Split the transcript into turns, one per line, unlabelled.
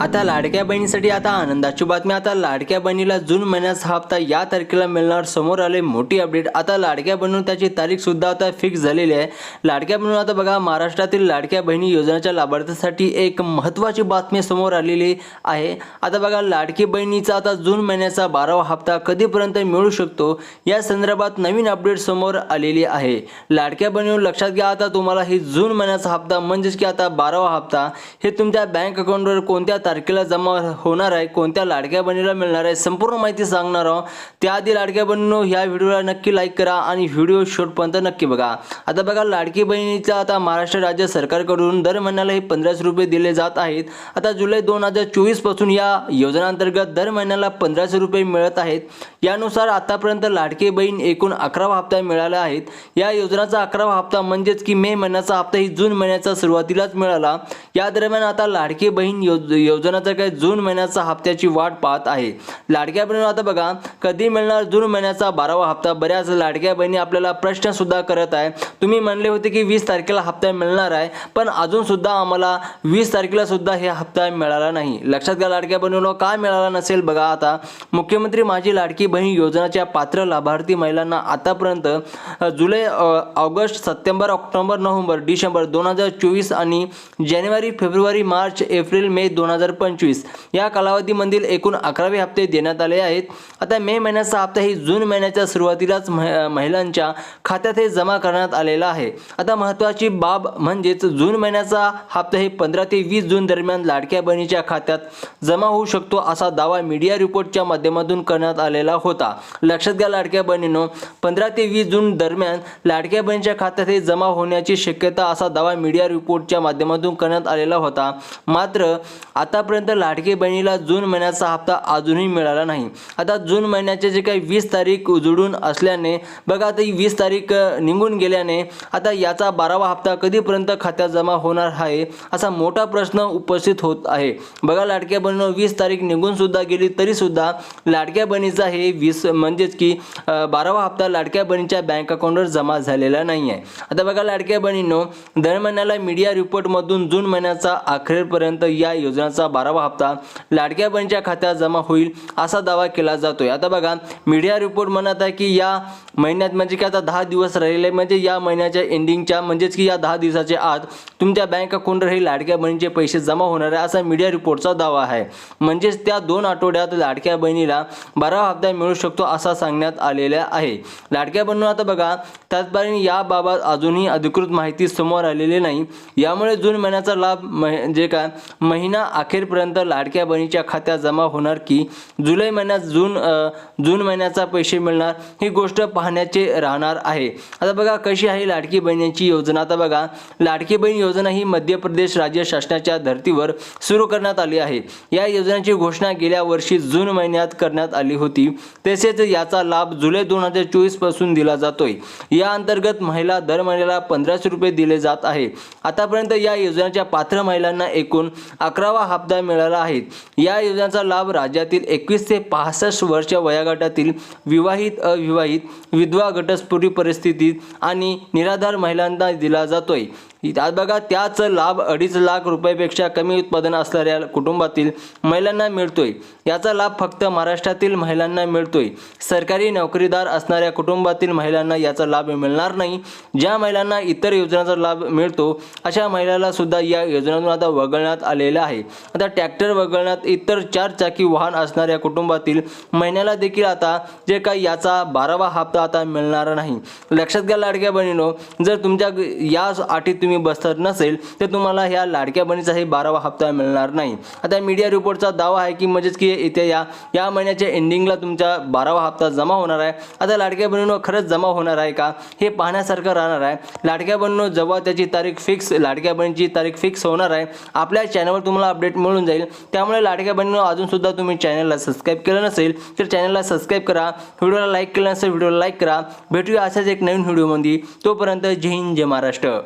आता लाडक्या बहिणीसाठी आता आनंदाची बातमी. आता लाडक्या बहिणीला जून महिन्याचा हप्ता या तारखेला मिळणार. समोर आले मोठी अपडेट. आता लाडक्या बहिणी त्याची तारीख सुद्धा आता फिक्स झालेली आहे. लाडक्या बहिणी आता बघा महाराष्ट्रातील लाडक्या बहिणी योजनेच्या लाभार्थ्यासाठी एक महत्त्वाची बातमी समोर आलेली आहे. आता बघा लाडकी बहिणीचा आता जून महिन्याचा बारावा हप्ता कधीपर्यंत मिळू शकतो? या संदर्भात नवीन अपडेट समोर आलेली आहे. लाडक्या बहिणीवर लक्षात घ्या आता तुम्हाला ही जून महिन्याचा हप्ता म्हणजेच की आता बारावा हप्ता. हे तुमच्या बँक अकाउंटवर कोणत्या तारखेला जमा होणार आहे कोणत्या लाडक्या बहिणीला मिळणार आहे संपूर्ण माहिती सांगणार आहोत. त्याआधी लाडक्या बहिणीनो ह्या व्हिडिओला नक्की लाईक करा आणि व्हिडिओ शेवटपर्यंत नक्की बघा. आता बघा लाडकी बहिणीचा आता महाराष्ट्र राज्य सरकारकडून दर महिन्याला हे पंधराशे रुपये दिले जात आहेत. आता जुलै दोन हजार चोवीसपासून या योजनांतर्गत दर महिन्याला पंधराशे रुपये मिळत आहेत. यानुसार आतापर्यंत लाडकी बहीण एकूण अकरावा हप्ता मिळाला आहेत या योजनाचा अकरावा हप्ता म्हणजेच की मे महिन्याचा हप्ता ही जून महिन्याचा सुरुवातीलाच मिळाला. या दरम्यान आता लाडकी बहीण योज योजना तर काय जून महिन्याचा हप्त्याची वाट पाहत आहे. लाडक्या बहिणी आता बघा कधी मिळणार जून महिन्याचा बारावा हप्ता? बऱ्याच लाडक्या बहिणी आपल्याला प्रश्न सुद्धा करत आहे. तुम्ही म्हणले होते की वीस तारखेला हप्ता मिळणार आहे पण अजून सुद्धा आम्हाला वीस तारखेला सुद्धा हे हप्ता मिळाला नाही. लक्षात घ्या लाडक्या बहिणीला काय मिळाला नसेल? बघा आता मुख्यमंत्री माझी लाडकी बहीण योजनाच्या पात्र लाभार्थी महिलांना आतापर्यंत जुलै ऑगस्ट सप्टेंबर ऑक्टोबर नोव्हेंबर डिसेंबर दोन हजार चोवीस आणि जानेवारी फेब्रुवारी मार्च एप्रिल मे दोन हजार हजार पंचवीस. या कालावधीमधील एकूण अकरावे हप्ते देण्यात आले आहेत. आता मे महिन्याचा हप्ता ही जून महिन्याच्या सुरुवातीलाच महिलांच्या खात्यात हे जमा करण्यात आलेला आहे. आता महत्त्वाची बाब म्हणजेच जून महिन्याचा हप्ता हे पंधरा ते वीस जून दरम्यान लाडक्या बहिणीच्या खात्यात जमा होऊ शकतो असा दावा मीडिया रिपोर्टच्या माध्यमातून करण्यात आलेला होता. लक्षात घ्या लाडक्या बहिणीनो पंधरा ते वीस जून दरम्यान लाडक्या बहिणीच्या खात्यात हे जमा होण्याची शक्यता असा दावा मीडिया रिपोर्टच्या माध्यमातून करण्यात आलेला होता. मात्र आता आतापर्यंत लाडकी बहिणीला जून महिन्याचा हप्ता अजूनही मिळाला नाही. आता जून महिन्याचे जे काही वीस तारीख उजडून असल्याने बघा आता वीस तारीख निघून गेल्याने आता याचा बारावा हप्ता कधीपर्यंत खात्यात जमा होणार आहे असा मोठा प्रश्न उपस्थित होत आहे. बघा लाडक्या बहिणीनं वीस तारीख निघून सुद्धा गेली तरी सुद्धा लाडक्या बहिणीचा हे वीस म्हणजेच की बारावा हप्ता लाडक्या बहिणीच्या बँक अकाउंटवर जमा झालेला नाही आहे आता बघा लाडक्या बहिणीनो दर महिन्याला मीडिया रिपोर्टमधून जून महिन्याचा अखेरपर्यंत या योजनेचा बारावा हप्ता लाडक्या बहिणीच्या खात्यात जमा होईल असा दावा केला जातोय. आता बघा मीडिया रिपोर्ट म्हणत आहे की या महिन्यात म्हणजे की आता दहा दिवस राहिले म्हणजे या महिन्याच्या एंडिंगच्या म्हणजेच की या दहा दिवसाच्या आत तुमच्या बँक अकाउंटवर हे लाडक्या बहिणीचे पैसे जमा होणार आहे असा मीडिया रिपोर्टचा दावा आहे. म्हणजेच त्या दोन आठवड्यात लाडक्या बहिणीला बारा हप्ता मिळू शकतो असा सांगण्यात आलेला आहे. लाडक्या बहिणी आता बघा त्याचप्रमाणे याबाबत अजूनही अधिकृत माहिती समोर आलेली नाही. यामुळे जून महिन्याचा लाभ म्हणजे काय महिना अखेरपर्यंत लाडक्या बहिणीच्या खात्यात जमा होणार की जुलै महिन्यात जून जून महिन्याचा पैसे मिळणार ही गोष्ट पाहण्याचे राहणार आहे. आता बघा कशी आहे लाडकी बहिणींची योजना? आता बघा लाडकी बहीण योजना ही मध्य प्रदेश राज्य शासनाच्या धर्तीवर सुरू करण्यात आली आहे. या योजनेची घोषणा गेल्या वर्षी जून महिन्यात करण्यात आली होती. तसेच याचा लाभ जुलै दोन हजार चोवीसपासून दिला जातोय. या अंतर्गत महिला दर महिन्याला पंधराशे रुपये दिले जात आहे. आतापर्यंत या योजनेच्या पात्र महिलांना एकूण अकरावा हप्ता मिळाला आहे. या योजनेचा लाभ राज्यातील एकवीस ते पासष्ट वर्ष वयोगटातील विवाहित अविवाहित विधवा घटस्फोटी परिस्थितीत आणि निराधार महिलांना दिला जातोय. त्यात बघा त्याच लाभ अडीच लाख रुपयापेक्षा कमी उत्पादन असणाऱ्या कुटुंबातील महिलांना मिळतोय. याचा लाभ फक्त महाराष्ट्रातील महिलांना मिळतोय. सरकारी नोकरीदार असणाऱ्या कुटुंबातील महिलांना याचा लाभ मिळणार नाही. ज्या महिलांना इतर योजनांचा लाभ मिळतो अशा महिलाला सुद्धा या योजनेतून आता वगळण्यात आलेलं आहे. आता ट्रॅक्टर वगळण्यात इतर चार चाकी वाहन असणाऱ्या कुटुंबातील महिन्याला देखील आता जे काही याचा बारावा हप्ता आता मिळणार नाही. लक्षात घ्या लाडक्या बहिणीनो जर तुमच्या या अटी तुम्ही बसत नसेल तर तुम्हाला ह्या लाडक्या बहिणीचा हे बारावा हप्ता मिळणार नाही. आता मीडिया रिपोर्टचा दावा आहे की म्हणजेच की इथे या या महिन्याच्या एंडिंगला तुमचा बारावा हप्ता जमा होणार आहे. आता लाडक्या बहिणीनो खरंच जमा होणार आहे का? हे पाहण्यासारखं राहणार आहे. लाडक्या बहिणीनो जेव्हा त्याची तारीख फिक्स लाडक्या बहिणीची तारीख फिक्स होणार आहे आपल्या चॅनलवर तुम्हाला अपडेट मिळून जाईल. त्यामुळे लाडक्या बहिणीनो अजूनसुद्धा तुम्ही चॅनलला सबस्क्राईब केलं नसेल तर चॅनलला सबस्क्राईब करा. व्हिडिओला लाईक केलं नसेल व्हिडिओला लाईक करा. भेटूया अशाच एक नवीन व्हिडिओमध्ये तोपर्यंत जय हिंद जय महाराष्ट्र.